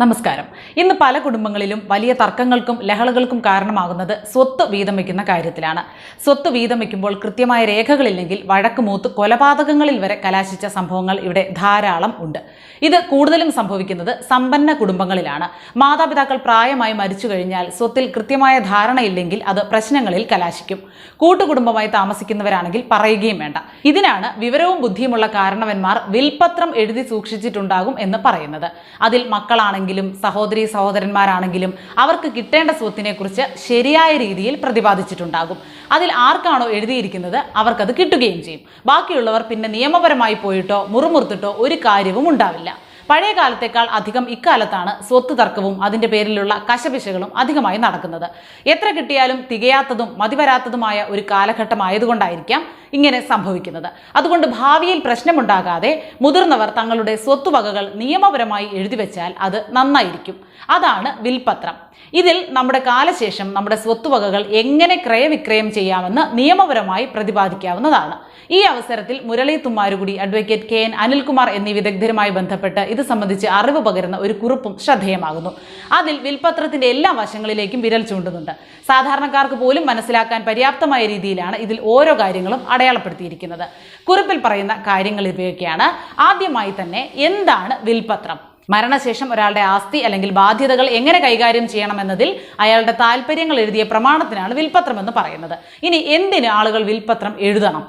നമസ്കാരം. ഇന്ന് പല കുടുംബങ്ങളിലും വലിയ തർക്കങ്ങൾക്കും ലഹളകൾക്കും കാരണമാകുന്നത് സ്വത്ത് വീതം വയ്ക്കുന്ന കാര്യത്തിലാണ്. സ്വത്ത് വീതം വയ്ക്കുമ്പോൾ കൃത്യമായ രേഖകളില്ലെങ്കിൽ വഴക്ക് മൂത്ത് കൊലപാതകങ്ങളിൽ വരെ കലാശിച്ച സംഭവങ്ങൾ ഇവിടെ ധാരാളം ഉണ്ട്. ഇത് കൂടുതലും സംഭവിക്കുന്നത് സമ്പന്ന കുടുംബങ്ങളിലാണ്. മാതാപിതാക്കൾ പ്രായമായി മരിച്ചു കഴിഞ്ഞാൽ സ്വത്തിൽ കൃത്യമായ ധാരണയില്ലെങ്കിൽ അത് പ്രശ്നങ്ങളിൽ കലാശിക്കും. കൂട്ടുകുടുംബമായി താമസിക്കുന്നവരാണെങ്കിൽ പറയുകയും വേണ്ട. ഇതിനാണ് വിവരവും ബുദ്ധിയുമുള്ള കാരണവന്മാർ വിൽപത്രം എഴുതി സൂക്ഷിച്ചിട്ടുണ്ടാകും എന്ന് പറയുന്നത്. അതിൽ മക്കളാണെങ്കിലും സഹോദരി സഹോദരന്മാരാണെങ്കിലും അവർക്ക് കിട്ടേണ്ട സ്വത്തിനെ കുറിച്ച് ശരിയായ രീതിയിൽ പ്രതിപാദിച്ചിട്ടുണ്ടാകും. അതിൽ ആർക്കാണോ എഴുതിയിരിക്കുന്നത് അവർക്കത് കിട്ടുകയും ചെയ്യും. ബാക്കിയുള്ളവർ പിന്നെ നിയമപരമായി പോയിട്ടോ മുറുമുറുത്തിട്ടോ ഒരു കാര്യവും ഉണ്ടാവില്ല. പഴയ കാലത്തേക്കാൾ അധികം ഇക്കാലത്താണ് സ്വത്ത് തർക്കവും അതിന്റെ പേരിലുള്ള കശപിശകളും അധികമായി നടക്കുന്നത്. എത്ര കിട്ടിയാലും തികയാത്തതും മതിവരാത്തതുമായ ഒരു കാലഘട്ടമായതുകൊണ്ടായിരിക്കാം ഇങ്ങനെ സംഭവിക്കുന്നത്. അതുകൊണ്ട് ഭാവിയിൽ പ്രശ്നമുണ്ടാകാതെ മുതിർന്നവർ തങ്ങളുടെ സ്വത്തുവകകൾ നിയമപരമായി എഴുതിവെച്ചാൽ അത് നന്നായിരിക്കും. അതാണ് വിൽപത്രം. ഇതിൽ നമ്മുടെ കാലശേഷം നമ്മുടെ സ്വത്തുവകകൾ എങ്ങനെ ക്രയവിക്രയം ചെയ്യാമെന്ന് നിയമപരമായി പ്രതിപാദിക്കാവുന്നതാണ്. ഈ അവസരത്തിൽ Murali Thummarukudy advocate K N Anilkumar എന്നീ വിദഗ്ധരുമായി ബന്ധപ്പെട്ട് ഇത് സംബന്ധിച്ച് അറിവ് പകരുന്ന ഒരു കുറിപ്പും ശ്രദ്ധേയമാകുന്നു. അതിൽ വിൽപത്രത്തിന്റെ എല്ലാ വശങ്ങളിലേക്കും വിരൽ ചൂണ്ടുന്നുണ്ട്. സാധാരണക്കാർക്ക് പോലും മനസ്സിലാക്കാൻ പര്യാപ്തമായ രീതിയിലാണ് ഇതിൽ ഓരോ കാര്യങ്ങളും അടയാളപ്പെടുത്തിയിരിക്കുന്നത്. കുറിപ്പിൽ പറയുന്ന കാര്യങ്ങൾ ഇവയൊക്കെയാണ്. ആദ്യമായി തന്നെ എന്താണ് വിൽപത്രം? മരണശേഷം ഒരാളുടെ ആസ്തി അല്ലെങ്കിൽ ബാധ്യതകൾ എങ്ങനെ കൈകാര്യം ചെയ്യണമെന്നതിൽ അയാളുടെ താല്പര്യങ്ങൾ എഴുതിയ പ്രമാണത്തിനാണ് വിൽപ്പത്രം എന്ന് പറയുന്നത്. ഇനി എന്തിന് ആളുകൾ വിൽപ്പത്രം എഴുതണം?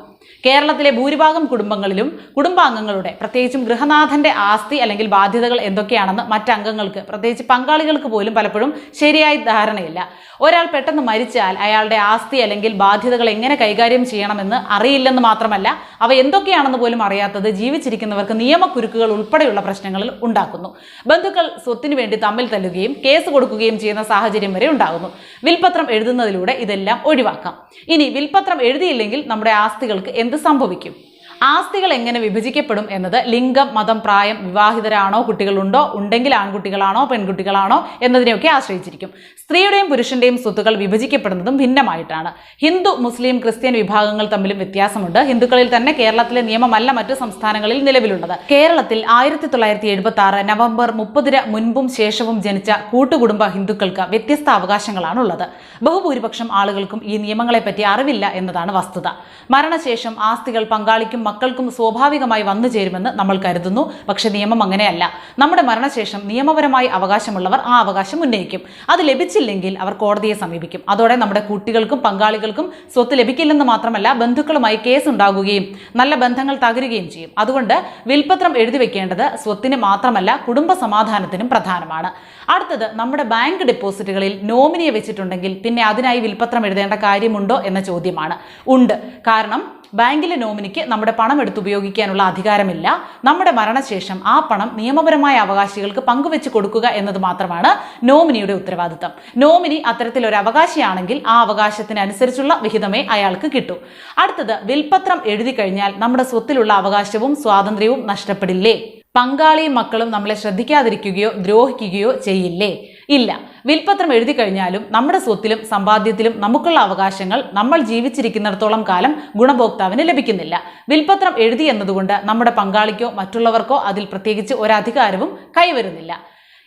കേരളത്തിലെ ഭൂരിഭാഗം കുടുംബങ്ങളിലും കുടുംബാംഗങ്ങളുടെ പ്രത്യേകിച്ചും ഗൃഹനാഥന്റെ ആസ്തി അല്ലെങ്കിൽ ബാധ്യതകൾ എന്തൊക്കെയാണെന്ന് മറ്റംഗങ്ങൾക്ക് പ്രത്യേകിച്ച് പങ്കാളികൾക്ക് പോലും പലപ്പോഴും ശരിയായി ധാരണയില്ല. ഒരാൾ പെട്ടെന്ന് മരിച്ചാൽ അയാളുടെ ആസ്തി അല്ലെങ്കിൽ ബാധ്യതകൾ എങ്ങനെ കൈകാര്യം ചെയ്യണമെന്ന് അറിയില്ലെന്ന് മാത്രമല്ല അവ എന്തൊക്കെയാണെന്ന് പോലും അറിയാത്തത് ജീവിച്ചിരിക്കുന്നവർക്ക് നിയമക്കുരുക്കുകൾ ഉൾപ്പെടെയുള്ള പ്രശ്നങ്ങളിൽ ഉണ്ടാക്കുന്നു. ബന്ധുക്കൾ സ്വത്തിനു വേണ്ടി തമ്മിൽ തല്ലുകയും കേസ് കൊടുക്കുകയും ചെയ്യുന്ന സാഹചര്യം വരെ ഉണ്ടാകുന്നു. വിൽപത്രം എഴുതുന്നതിലൂടെ ഇതെല്ലാം ഒഴിവാക്കാം. ഇനി വിൽപത്രം എഴുതിയില്ലെങ്കിൽ നമ്മുടെ ആസ്തികൾക്ക് എന്ത് സംഭവിക്കും. ആസ്തികൾ എങ്ങനെ വിഭജിക്കപ്പെടും എന്നത് ലിംഗം മതം പ്രായം വിവാഹിതരാണോ കുട്ടികളുണ്ടോ ഉണ്ടെങ്കിൽ ആൺകുട്ടികളാണോ പെൺകുട്ടികളാണോ എന്നതിനെയൊക്കെ ആശ്രയിച്ചിരിക്കും. സ്ത്രീയുടെയും പുരുഷന്റെയും സ്വത്തുക്കൾ വിഭജിക്കപ്പെടുന്നതും ഭിന്നമായിട്ടാണ്. ഹിന്ദു മുസ്ലിം ക്രിസ്ത്യൻ വിഭാഗങ്ങൾ തമ്മിലും വ്യത്യാസമുണ്ട്. ഹിന്ദുക്കളിൽ തന്നെ കേരളത്തിലെ നിയമമല്ല മറ്റു സംസ്ഥാനങ്ങളിൽ നിലവിലുള്ളത്. കേരളത്തിൽ ആയിരത്തി തൊള്ളായിരത്തി എഴുപത്തി ആറ് നവംബർ മുപ്പതിന് മുൻപും ശേഷവും ജനിച്ച കൂട്ടുകുടുംബ ഹിന്ദുക്കൾക്ക് വ്യത്യസ്ത അവകാശങ്ങളാണുള്ളത്. ബഹുഭൂരിപക്ഷം ആളുകൾക്കും ഈ നിയമങ്ങളെപ്പറ്റി അറിവില്ല എന്നതാണ് വസ്തുത. മരണശേഷം ആസ്തികൾ പങ്കാളിക്കും മക്കൾക്കും സ്വാഭാവികമായി വന്നു ചേരുമെന്ന് നമ്മൾ കരുതുന്നു. പക്ഷെ നിയമം അങ്ങനെയല്ല. നമ്മുടെ മരണശേഷം നിയമപരമായി അവകാശമുള്ളവർ ആ അവകാശം ഉന്നയിക്കും. അത് ലഭിച്ചില്ലെങ്കിൽ അവർ കോടതിയെ സമീപിക്കും. അതോടെ നമ്മുടെ കുട്ടികൾക്കും പങ്കാളികൾക്കും സ്വത്ത് ലഭിക്കില്ലെന്ന് മാത്രമല്ല ബന്ധുക്കളുമായി കേസ് ഉണ്ടാകുകയും നല്ല ബന്ധങ്ങൾ തകരുകയും ചെയ്യും. അതുകൊണ്ട് വിൽപത്രം എഴുതി വെക്കേണ്ടത് സ്വത്തിന് മാത്രമല്ല കുടുംബ സമാധാനത്തിനും പ്രധാനമാണ്. അടുത്തത് നമ്മുടെ ബാങ്ക് ഡെപ്പോസിറ്റുകളിൽ നോമിനിയെ വെച്ചിട്ടുണ്ടെങ്കിൽ പിന്നെ അതിനായി വിൽപത്രം എഴുതേണ്ട കാര്യമുണ്ടോ എന്ന ചോദ്യമാണ്. ഉണ്ട്. കാരണം ബാങ്കിലെ നോമിനിക്ക് നമ്മുടെ പണം എടുത്ത് ഉപയോഗിക്കാനുള്ള അധികാരമില്ല. നമ്മുടെ മരണശേഷം ആ പണം നിയമപരമായ അവകാശികൾക്ക് പങ്കുവെച്ച് കൊടുക്കുക എന്നത് മാത്രമാണ് നോമിനിയുടെ ഉത്തരവാദിത്തം. നോമിനി അത്തരത്തിൽ ഒരു അവകാശിയാണെങ്കിൽ ആ അവകാശത്തിന് അനുസരിച്ചുള്ള വിഹിതമേ അയാൾക്ക് കിട്ടൂ. അടുത്തത് വിൽപത്രം എഴുതി കഴിഞ്ഞാൽ നമ്മുടെ സ്വത്തിലുള്ള അവകാശവും സ്വാതന്ത്ര്യവും നഷ്ടപ്പെടില്ലേ? പങ്കാളിയും മക്കളും നമ്മളെ ശ്രദ്ധിക്കാതിരിക്കുകയോ ദ്രോഹിക്കുകയോ ചെയ്യില്ലേ? ഇല്ല. വിൽപത്രം എഴുതി കഴിഞ്ഞാലും നമ്മുടെ സ്വത്തിലും സമ്പാദ്യത്തിലും നമുക്കുള്ള അവകാശങ്ങൾ നമ്മൾ ജീവിച്ചിരിക്കുന്നിടത്തോളം കാലം ഗുണഭോക്താവിന് ലഭിക്കുന്നില്ല. വിൽപത്രം എഴുതി എന്നതുകൊണ്ട് നമ്മുടെ പങ്കാളിക്കോ മറ്റുള്ളവർക്കോ അതിൽ പ്രത്യേകിച്ച് ഒരധികാരവും കൈവരുന്നില്ല.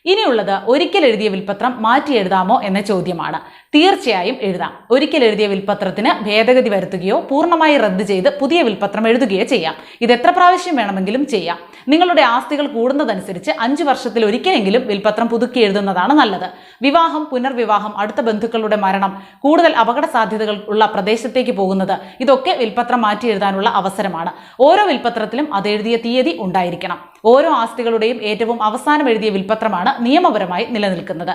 ഇനിയുള്ളത് ഒരിക്കൽ എഴുതിയ വിൽപ്പത്രം മാറ്റി എഴുതാമോ എന്ന ചോദ്യമാണ്. തീർച്ചയായും എഴുതാം. ഒരിക്കൽ എഴുതിയ വിൽപ്പത്രത്തിന് ഭേദഗതി വരുത്തുകയോ പൂർണമായി റദ്ദ് ചെയ്ത് പുതിയ വിൽപ്പത്രം എഴുതുകയോ ചെയ്യാം. ഇത് എത്ര പ്രാവശ്യം വേണമെങ്കിലും ചെയ്യാം. നിങ്ങളുടെ ആസ്തികൾ കൂടുന്നതനുസരിച്ച് അഞ്ച് വർഷത്തിൽ ഒരിക്കലെങ്കിലും വിൽപത്രം പുതുക്കി എഴുതുന്നതാണ് നല്ലത്. വിവാഹം പുനർവിവാഹം അടുത്ത ബന്ധുക്കളുടെ മരണം കൂടുതൽ അപകട സാധ്യതകൾ ഉള്ള പ്രദേശത്തേക്ക് പോകുന്നത് ഇതൊക്കെ വിൽപ്പത്രം മാറ്റി എഴുതാനുള്ള അവസരമാണ്. ഓരോ വിൽപ്പത്രത്തിലും അത് എഴുതിയ തീയതി ഉണ്ടായിരിക്കണം. ഓരോ ആസ്തികളുടെയും ഏറ്റവും അവസാനം എഴുതിയ വിൽപ്പത്രമാണ് നിയമപരമായി നിലനിൽക്കുന്നത്.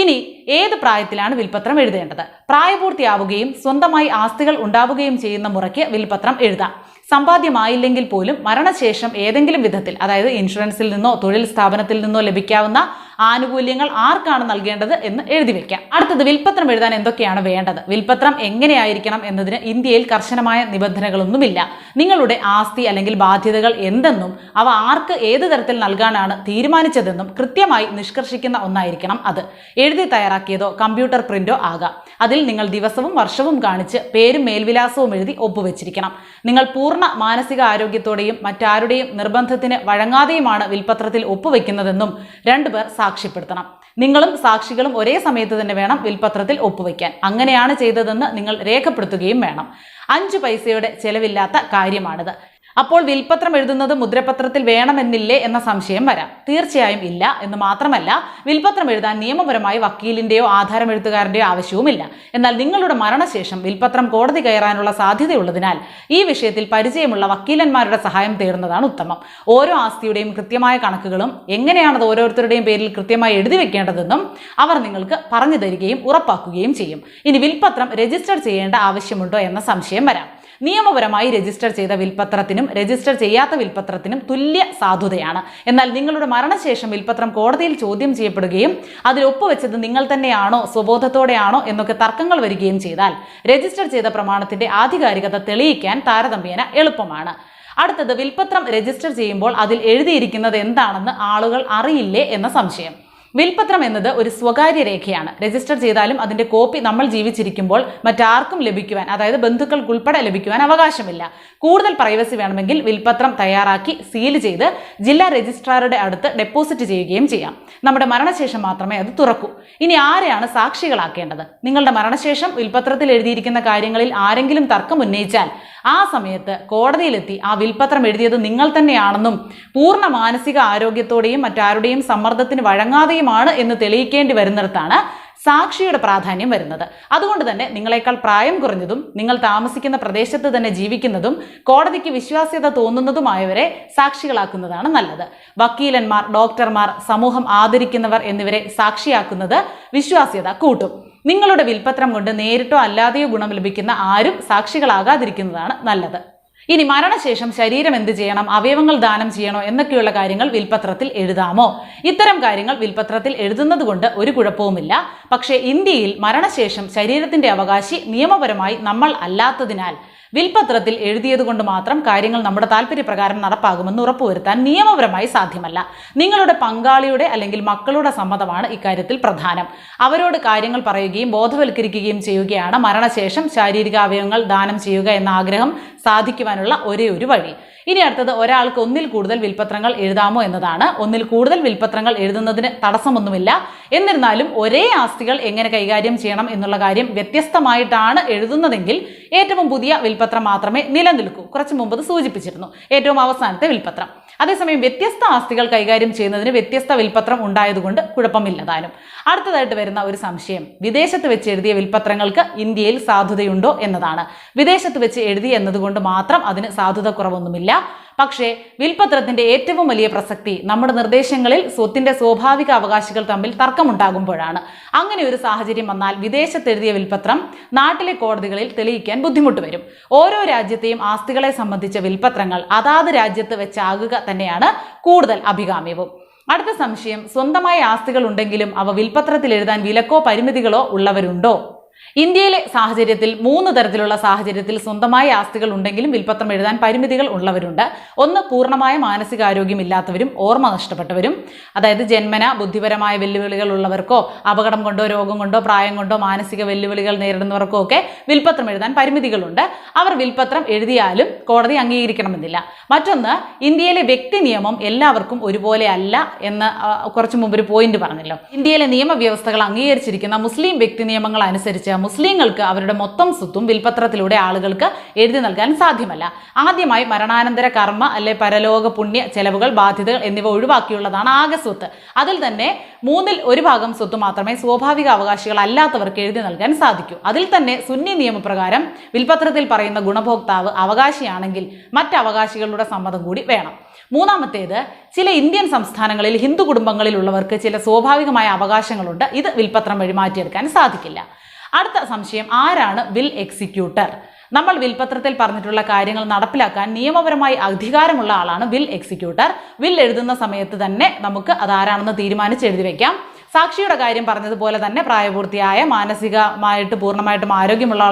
ഇനി ഏത് പ്രായത്തിലാണ് വിൽപ്പത്രം എഴുതേണ്ടത്? പ്രായപൂർത്തിയാവുകയും സ്വന്തമായി ആസ്തികൾ ഉണ്ടാവുകയും ചെയ്യുന്ന മുറയ്ക്ക് വിൽപ്പത്രം എഴുതാം. സമ്പാദ്യമായില്ലെങ്കിൽ പോലും മരണശേഷം ഏതെങ്കിലും വിധത്തിൽ അതായത് ഇൻഷുറൻസിൽ നിന്നോ തൊഴിൽ സ്ഥാപനത്തിൽ നിന്നോ ലഭിക്കാവുന്ന ആനുകൂല്യങ്ങൾ ആർക്കാണ് നൽകേണ്ടത് എന്ന് എഴുതി വെക്കാം. അടുത്തത് വിൽപ്പത്രം എഴുതാൻ എന്തൊക്കെയാണ് വേണ്ടത്? വിൽപ്പത്രം എങ്ങനെയായിരിക്കണം എന്നതിന് ഇന്ത്യയിൽ കർശനമായ നിബന്ധനകളൊന്നുമില്ല. നിങ്ങളുടെ ആസ്തി അല്ലെങ്കിൽ ബാധ്യതകൾ എന്തെന്നും അവ ആർക്ക് ഏത് തരത്തിൽ നൽകാനാണ് തീരുമാനിച്ചതെന്നും കൃത്യമായി നിഷ്കർഷിക്കുന്ന ഒന്നായിരിക്കണം അത്. എഴുതി തയ്യാറാക്കിയതോ കമ്പ്യൂട്ടർ പ്രിന്റോ ആകാം. അതിൽ നിങ്ങൾ ദിവസവും വർഷവും കാണിച്ച് പേരും മേൽവിലാസവും എഴുതി ഒപ്പുവെച്ചിരിക്കണം. നിങ്ങൾ പൂർണ മാനസിക ആരോഗ്യത്തോടെയും മറ്റാരുടെയും നിർബന്ധത്തിന് വഴങ്ങാതെയുമാണ് വിൽപത്രത്തിൽ ഒപ്പുവെക്കുന്നതെന്നും രണ്ടുപേർ സാക്ഷ്യപ്പെടുത്തണം. നിങ്ങളും സാക്ഷികളും ഒരേ സമയത്ത് തന്നെ വേണം വിൽപത്രത്തിൽ ഒപ്പുവെക്കാൻ. അങ്ങനെയാണ് ചെയ്തതെന്ന് നിങ്ങൾ രേഖപ്പെടുത്തുകയും വേണം. അഞ്ചു പൈസയുടെ ചെലവില്ലാത്ത കാര്യമാണിത്. അപ്പോൾ വിൽപ്പത്രം എഴുതുന്നത് മുദ്രപത്രത്തിൽ വേണമെന്നില്ലേ എന്ന സംശയം വരാം. തീർച്ചയായും ഇല്ല എന്ന് മാത്രമല്ല വിൽപ്പത്രം എഴുതാൻ നിയമപരമായി വക്കീലിന്റെയോ ആധാരം എഴുത്തുകാരന്റെയോ ആവശ്യവുമില്ല. എന്നാൽ നിങ്ങളുടെ മരണശേഷം വിൽപ്പത്രം കോടതി കയറാനുള്ള സാധ്യതയുള്ളതിനാൽ ഈ വിഷയത്തിൽ പരിചയമുള്ള വക്കീലന്മാരുടെ സഹായം തേടുന്നതാണ് ഉത്തമം. ഓരോ ആസ്തിയുടെയും കൃത്യമായ കണക്കുകളും എങ്ങനെയാണത് ഓരോരുത്തരുടെയും പേരിൽ കൃത്യമായി എഴുതി വെക്കേണ്ടതെന്നും അവർ നിങ്ങൾക്ക് പറഞ്ഞു തരികയും ഉറപ്പാക്കുകയും ചെയ്യും. ഇനി വിൽപ്പത്രം രജിസ്റ്റർ ചെയ്യേണ്ട ആവശ്യമുണ്ടോ എന്ന സംശയം വരാം. നിയമപരമായി രജിസ്റ്റർ ചെയ്ത വിൽപ്പത്രത്തിനും രജിസ്റ്റർ ചെയ്യാത്ത വിൽപ്പത്രത്തിനും തുല്യ സാധുതയാണ്. എന്നാൽ നിങ്ങളുടെ മരണശേഷം വിൽപ്പത്രം കോടതിയിൽ ചോദ്യം ചെയ്യപ്പെടുകയും അതിൽ ഒപ്പുവെച്ചത് നിങ്ങൾ തന്നെയാണോ സ്വബോധത്തോടെയാണോ എന്നൊക്കെ തർക്കങ്ങൾ വരികയും ചെയ്താൽ രജിസ്റ്റർ ചെയ്ത പ്രമാണത്തിന്റെ ആധികാരികത തെളിയിക്കാൻ താരതമ്യേന എളുപ്പമാണ്. അടുത്തത് വിൽപ്പത്രം രജിസ്റ്റർ ചെയ്യുമ്പോൾ അതിൽ എഴുതിയിരിക്കുന്നത് എന്താണെന്ന് ആളുകൾ അറിയില്ലേ എന്ന സംശയം. വിൽപത്രം എന്നത് ഒരു സ്വകാര്യ രേഖയാണ്. രജിസ്റ്റർ ചെയ്താലും അതിന്റെ കോപ്പി നമ്മൾ ജീവിച്ചിരിക്കുമ്പോൾ മറ്റാർക്കും ലഭിക്കുവാൻ അതായത് ബന്ധുക്കൾക്കുൾപ്പെടെ ലഭിക്കുവാൻ അവകാശമില്ല. കൂടുതൽ പ്രൈവസി വേണമെങ്കിൽ വിൽപത്രം തയ്യാറാക്കി സീൽ ചെയ്ത് ജില്ലാ രജിസ്ട്രാറുടെ അടുത്ത് ഡെപ്പോസിറ്റ് ചെയ്യുകയും ചെയ്യാം. നമ്മുടെ മരണശേഷം മാത്രമേ അത് തുറക്കൂ. ഇനി ആരെയാണ് സാക്ഷികളാക്കേണ്ടത്? നിങ്ങളുടെ മരണശേഷം വിൽപത്രത്തിൽ എഴുതിയിരിക്കുന്ന കാര്യങ്ങളിൽ ആരെങ്കിലും തർക്കം ഉന്നയിച്ചാൽ ആ സമയത്ത് കോടതിയിലെത്തി ആ വിൽപത്രം എഴുതിയത് നിങ്ങൾ തന്നെയാണെന്നും പൂർണ മാനസിക ആരോഗ്യത്തോടെയും മറ്റാരുടെയും സമ്മർദ്ദത്തിന് വഴങ്ങാതെയുമാണ് എന്ന് തെളിയിക്കേണ്ടി വരുന്നിടത്താണ് സാക്ഷിയുടെ പ്രാധാന്യം വരുന്നത്. അതുകൊണ്ട് തന്നെ നിങ്ങളെക്കാൾ പ്രായം കുറഞ്ഞതും നിങ്ങൾ താമസിക്കുന്ന പ്രദേശത്ത് തന്നെ ജീവിക്കുന്നതും കോടതിക്ക് വിശ്വാസ്യത തോന്നുന്നതുമായവരെ സാക്ഷികളാക്കുന്നതാണ് നല്ലത്. വക്കീലന്മാർ ഡോക്ടർമാർ സമൂഹം ആദരിക്കുന്നവർ എന്നിവരെ സാക്ഷിയാക്കുന്നത് വിശ്വാസ്യത കൂട്ടും. നിങ്ങളുടെ വിൽപ്പത്രം കൊണ്ട് നേരിട്ടോ അല്ലാതെയോ ഗുണം ലഭിക്കുന്ന ആരും സാക്ഷികളാകാതിരിക്കുന്നതാണ് നല്ലത്. ഇനി മരണശേഷം ശരീരം എന്ത് ചെയ്യണം? അവയവങ്ങൾ ദാനം ചെയ്യണോ? എന്നൊക്കെയുള്ള കാര്യങ്ങൾ വിൽപ്പത്രത്തിൽ എഴുതാമോ? ഇത്തരം കാര്യങ്ങൾ വിൽപ്പത്രത്തിൽ എഴുതുന്നത് കൊണ്ട് ഒരു കുഴപ്പവുമില്ല. പക്ഷേ ഇന്ത്യയിൽ മരണശേഷം ശരീരത്തിന്റെ അവകാശി നിയമപരമായി നമ്മൾ അല്ലാത്തതിനാൽ വിൽപത്രത്തിൽ എഴുതിയത് കൊണ്ട് മാത്രം കാര്യങ്ങൾ നമ്മുടെ താല്പര്യപ്രകാരം നടപ്പാകുമെന്ന് ഉറപ്പുവരുത്താൻ നിയമപരമായി സാധ്യമല്ല. നിങ്ങളുടെ പങ്കാളിയുടെ അല്ലെങ്കിൽ മക്കളുടെ സമ്മതമാണ് ഇക്കാര്യത്തിൽ പ്രധാനം. അവരോട് കാര്യങ്ങൾ പറയുകയും ബോധവൽക്കരിക്കുകയും ചെയ്യുകയാണ് മരണശേഷം ശാരീരിക അവയവങ്ങൾ ദാനം ചെയ്യുക എന്ന ആഗ്രഹം സാധിക്കുവാനുള്ള ഒരേ ഒരു വഴി. ഇനി അടുത്തത് ഒരാൾക്ക് ഒന്നിൽ കൂടുതൽ വിൽപ്പത്രങ്ങൾ എഴുതാമോ എന്നതാണ്. ഒന്നിൽ കൂടുതൽ വിൽപ്പത്രങ്ങൾ എഴുതുന്നതിന് തടസ്സമൊന്നുമില്ല. എന്നിരുന്നാലും ഒരേ ആസ്തികൾ എങ്ങനെ കൈകാര്യം ചെയ്യണം എന്നുള്ള കാര്യം വ്യത്യസ്തമായിട്ടാണ് എഴുതുന്നതെങ്കിൽ ഏറ്റവും പുതിയ വിൽപ്പത്രം മാത്രമേ നിലനിൽക്കൂ. കുറച്ച് മുമ്പ് സൂചിപ്പിച്ചിരുന്നു. ഏറ്റവും അവസാനത്തെ വിൽപ്പത്രം അതേസമയം വ്യത്യസ്ത ആസ്തികൾ കൈകാര്യം ചെയ്യുന്നതിന് വ്യത്യസ്ത വിൽപ്പത്രം ഉണ്ടായതുകൊണ്ട് കുഴപ്പമില്ലതാനും അടുത്തതായിട്ട് വരുന്ന ഒരു സംശയം. വിദേശത്ത് വെച്ച് എഴുതിയ വിൽപ്പത്രങ്ങൾക്ക് ഇന്ത്യയിൽ സാധുതയുണ്ടോ എന്നതാണ്. വിദേശത്ത് വെച്ച് എഴുതി എന്നതുകൊണ്ട് മാത്രം അതിന് സാധുത കുറവൊന്നുമില്ല. പക്ഷേ വിൽപത്രത്തിന്റെ ഏറ്റവും വലിയ പ്രസക്തി നമ്മുടെ നിർദ്ദേശങ്ങളിൽ സ്വത്തിന്റെ സ്വാഭാവിക അവകാശികൾ തമ്മിൽ തർക്കമുണ്ടാകുമ്പോഴാണ്. അങ്ങനെ ഒരു സാഹചര്യം വന്നാൽ വിദേശത്തെഴുതിയ വിൽപത്രം നാട്ടിലെ കോടതികളിൽ തെളിയിക്കാൻ ബുദ്ധിമുട്ട് വരും. ഓരോ രാജ്യത്തെയും ആസ്തികളെ സംബന്ധിച്ച വിൽപത്രങ്ങൾ അതാത് രാജ്യത്ത് വെച്ചാകുക തന്നെയാണ് കൂടുതൽ അഭികാമ്യവും. അടുത്ത സംശയം സ്വന്തമായ ആസ്തികൾ ഉണ്ടെങ്കിലും അവ വിൽപത്രത്തിൽ എഴുതാൻ വിലക്കോ പരിമിതികളോ ഉള്ളവരുണ്ടോ? ഇന്ത്യയിലെ സാഹചര്യത്തിൽ മൂന്ന് തരത്തിലുള്ള സാഹചര്യത്തിൽ സ്വന്തമായ ആസ്തികൾ ഉണ്ടെങ്കിലും വിൽപ്പത്രം എഴുതാൻ പരിമിതികൾ ഉള്ളവരുണ്ട്. ഒന്ന് പൂർണമായ മാനസികാരോഗ്യമില്ലാത്തവരും ഓർമ്മ നഷ്ടപ്പെട്ടവരും. അതായത് ജന്മന ബുദ്ധിപരമായ വെല്ലുവിളികൾ ഉള്ളവർക്കോ അപകടം കൊണ്ടോ രോഗം കൊണ്ടോ പ്രായം കൊണ്ടോ മാനസിക വെല്ലുവിളികൾ നേരിടുന്നവർക്കോ ഒക്കെ വിൽപ്പത്രം എഴുതാൻ പരിമിതികളുണ്ട്. അവർ വിൽപ്പത്രം എഴുതിയാലും കോടതി അംഗീകരിക്കണമെന്നില്ല. മറ്റൊന്ന് ഇന്ത്യയിലെ വ്യക്തി നിയമം എല്ലാവർക്കും ഒരുപോലെ അല്ല എന്ന് കുറച്ച് മുമ്പ് ഒരു പോയിന്റ് പറഞ്ഞല്ലോ. ഇന്ത്യയിലെ നിയമവ്യവസ്ഥകൾ അംഗീകരിച്ചിരിക്കുന്ന മുസ്ലിം വ്യക്തി നിയമങ്ങൾ അനുസരിച്ച് മുസ്ലിങ്ങൾക്ക് അവരുടെ മൊത്തം സ്വത്തും വിൽപത്രത്തിലൂടെ ആളുകൾക്ക് എഴുതി നൽകാൻ സാധ്യമല്ല. ആദ്യമായി മരണാനന്തര കർമ്മ അല്ലെ പരലോക പുണ്യ ചെലവുകൾ ബാധ്യതകൾ എന്നിവ ഒഴിവാക്കിയുള്ളതാണ് ആകെ സ്വത്ത്. അതിൽ തന്നെ മൂന്നിൽ ഒരു ഭാഗം സ്വത്ത് മാത്രമേ സ്വാഭാവിക അവകാശികൾ അല്ലാത്തവർക്ക് എഴുതി നൽകാൻ സാധിക്കൂ. അതിൽ തന്നെ സുന്നി നിയമപ്രകാരം വിൽപത്രത്തിൽ പറയുന്ന ഗുണഭോക്താവ് അവകാശിയാണെങ്കിൽ മറ്റ് അവകാശികളുടെ സമ്മതം കൂടി വേണം. മൂന്നാമത്തേത് ചില ഇന്ത്യൻ സംസ്ഥാനങ്ങളിൽ ഹിന്ദു കുടുംബങ്ങളിലുള്ളവർക്ക് ചില സ്വാഭാവികമായ അവകാശങ്ങളുണ്ട്. ഇത് വിൽപത്രം വഴി മാറ്റിയെടുക്കാൻ സാധിക്കില്ല. അടുത്ത സംശയം ആരാണ് വിൽ എക്സിക്യൂട്ടർ നമ്മൾ വിൽപത്രത്തിൽ പറഞ്ഞിട്ടുള്ള കാര്യങ്ങൾ നടപ്പിലാക്കാൻ നിയമപരമായി അധികാരമുള്ള ആളാണ് വിൽ എക്സിക്യൂട്ടർ വിൽ എഴുതുന്ന സമയത്ത് തന്നെ നമുക്ക് അതാരാണെന്ന് തീരുമാനിച്ച് എഴുതി വെക്കാം. സാക്ഷിയുടെ കാര്യം പറഞ്ഞതുപോലെ തന്നെ പ്രായപൂർത്തിയായ മാനസികമായിട്ട് പൂർണമായിട്ടും ആരോഗ്യമുള്ള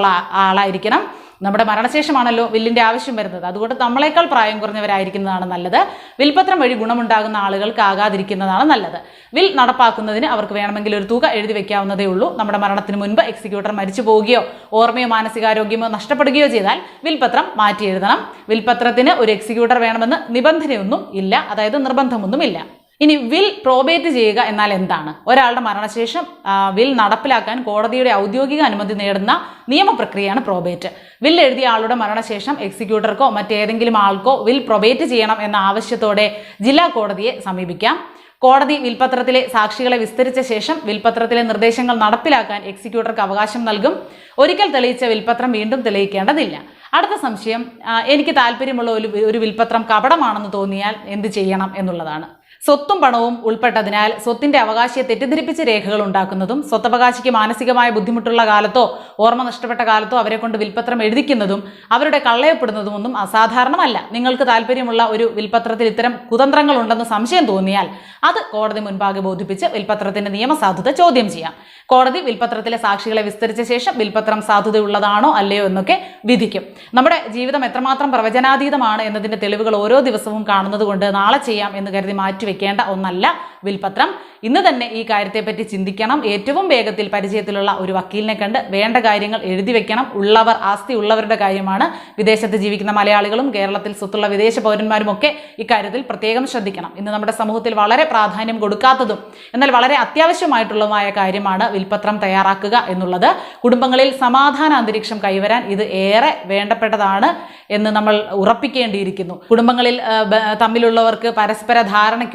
ആളായിരിക്കണം. നമ്മുടെ മരണശേഷമാണല്ലോ വില്ലിന്റെ ആവശ്യം വരുന്നത്. അതുകൊണ്ട് നമ്മളെക്കാൾ പ്രായം കുറഞ്ഞവരായിരിക്കുന്നതാണ് നല്ലത്. വിൽപത്രം വഴി ഗുണമുണ്ടാകുന്ന ആളുകൾക്ക് ആകാതിരിക്കുന്നതാണ് നല്ലത്. വിൽ നടപ്പാക്കുന്നതിന് അവർക്ക് വേണമെങ്കിൽ ഒരു തുക എഴുതി വെക്കാവുന്നതേ ഉള്ളൂ. നമ്മുടെ മരണത്തിന് മുൻപ് എക്സിക്യൂട്ടർ മരിച്ചു പോവുകയോ ഓർമ്മയോ മാനസികാരോഗ്യമോ നഷ്ടപ്പെടുകയോ ചെയ്താൽ വിൽപത്രം മാറ്റി എഴുതണം. വിൽപത്രത്തിന് ഒരു എക്സിക്യൂട്ടർ വേണമെന്ന് നിബന്ധനയൊന്നും ഇല്ല. അതായത് നിർബന്ധമൊന്നുമില്ല. ഇനി വിൽ പ്രോബേറ്റ് ചെയ്യുക എന്നാൽ എന്താണ്? ഒരാളുടെ മരണശേഷം വിൽ നടപ്പിലാക്കാൻ കോടതിയുടെ ഔദ്യോഗിക അനുമതി നേടുന്ന നിയമപ്രക്രിയയാണ് പ്രോബേറ്റ് വിൽ എഴുതിയ ആളുടെ മരണശേഷം എക്സിക്യൂട്ടർക്കോ മറ്റേതെങ്കിലും ആൾക്കോ വിൽ പ്രൊബേറ്റ് ചെയ്യണം എന്ന ആവശ്യത്തോടെ ജില്ലാ കോടതിയെ സമീപിക്കാം. കോടതി വിൽപത്രത്തിലെ സാക്ഷികളെ വിസ്തരിച്ച ശേഷം വിൽപത്രത്തിലെ നിർദ്ദേശങ്ങൾ നടപ്പിലാക്കാൻ എക്സിക്യൂട്ടർക്ക് അവകാശം നൽകും. ഒരിക്കൽ തെളിയിച്ച വിൽപത്രം വീണ്ടും തെളിയിക്കേണ്ടതില്ല. അടുത്ത സംശയം എനിക്ക് താല്പര്യമുള്ള ഒരു ഒരു വിൽപത്രം കപടമാണെന്ന് തോന്നിയാൽ എന്ത് ചെയ്യണം എന്നുള്ളതാണ്. സ്വത്തും പണവും ഉൾപ്പെട്ടതിനാൽ സ്വത്തിന്റെ അവകാശിയെ തെറ്റിദ്ധരിപ്പിച്ച് രേഖകൾ ഉണ്ടാക്കുന്നതും സ്വത്തവകാശിക്ക് മാനസികമായ ബുദ്ധിമുട്ടുള്ള കാലത്തോ ഓർമ്മ നഷ്ടപ്പെട്ട കാലത്തോ അവരെ കൊണ്ട് വിൽപ്പത്രം എഴുതിക്കുന്നതും അവരുടെ കള്ളയപ്പെടുന്നതും ഒന്നും അസാധാരണമല്ല. നിങ്ങൾക്ക് താല്പര്യമുള്ള ഒരു വിൽപ്പത്രത്തിൽ ഇത്തരം കുതന്ത്രങ്ങൾ ഉണ്ടെന്ന് സംശയം തോന്നിയാൽ അത് കോടതി മുൻപാകെ ബോധിപ്പിച്ച് വിൽപ്പത്രത്തിന്റെ നിയമസാധുത ചോദ്യം ചെയ്യാം. കോടതി വിൽപ്പത്രത്തിലെ സാക്ഷികളെ വിസ്തരിച്ച ശേഷം വിൽപ്പത്രം സാധുതയുള്ളതാണോ അല്ലയോ എന്നൊക്കെ വിധിക്കും. നമ്മുടെ ജീവിതം എത്രമാത്രം പ്രവചനാതീതമാണ് എന്നതിന്റെ തെളിവുകൾ ഓരോ ദിവസവും കാണുന്നത് കൊണ്ട് നാളെ ചെയ്യാം എന്ന് കരുതി മാറ്റിവെക്കേണ്ട ഒന്നല്ല വിൽപത്രം. ഇന്ന് തന്നെ ഈ കാര്യത്തെപ്പറ്റി ചിന്തിക്കണം. ഏറ്റവും വേഗത്തിൽ പരിചയത്തിലുള്ള ഒരു വക്കീലിനെ കണ്ട് വേണ്ട കാര്യങ്ങൾ എഴുതി വെക്കണം. ഉള്ളവർ ആസ്തി ഉള്ളവരുടെ കാര്യമാണ്. വിദേശത്ത് ജീവിക്കുന്ന മലയാളികളും കേരളത്തിൽ സ്വത്തുള്ള വിദേശ പൗരന്മാരും ഒക്കെ ഇക്കാര്യത്തിൽ പ്രത്യേകം ശ്രദ്ധിക്കണം. ഇന്ന് നമ്മുടെ സമൂഹത്തിൽ വളരെ പ്രാധാന്യം കൊടുക്കാത്തതും എന്നാൽ വളരെ അത്യാവശ്യമായിട്ടുള്ളതുമായ കാര്യമാണ് വിൽപത്രം തയ്യാറാക്കുക എന്നുള്ളത്. കുടുംബങ്ങളിൽ സമാധാന അന്തരീക്ഷം കൈവരാൻ ഇത് ഏറെ വേണ്ടപ്പെട്ടതാണ് എന്ന് നമ്മൾ ഉറപ്പിക്കേണ്ടിയിരിക്കുന്നു. കുടുംബങ്ങളിൽ തമ്മിലുള്ളവർക്ക് പരസ്പര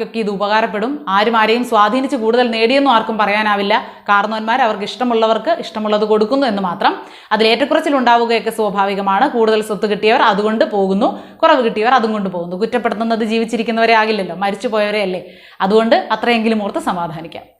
ധാരണയ്ക്കൊക്കെ ഇത് ഉപകാരപ്പെടും. ആരും ആരെയും സ്വാധീനിച്ച് കൂടുതൽ നേടിയെന്നും ആർക്കും പറയാനാവില്ല. കാർന്നവന്മാർ അവർക്ക് ഇഷ്ടമുള്ളവർക്ക് ഇഷ്ടമുള്ളത് കൊടുക്കുന്നു എന്ന് മാത്രം. അതിൽ ഏറ്റക്കുറച്ചിൽ ഉണ്ടാവുകയൊക്കെ സ്വാഭാവികമാണ്. കൂടുതൽ സ്വത്ത് കിട്ടിയവർ അതുകൊണ്ട് പോകുന്നു. കുറവ് കിട്ടിയവർ അതും കൊണ്ട് പോകുന്നു. കുറ്റപ്പെടുത്തുന്നത് ജീവിച്ചിരിക്കുന്നവരെ ആകില്ലല്ലോ. മരിച്ചു പോയവരെ അല്ലേ? അതുകൊണ്ട് അത്രയെങ്കിലും ഓർത്ത് സമാധാനിക്കാം.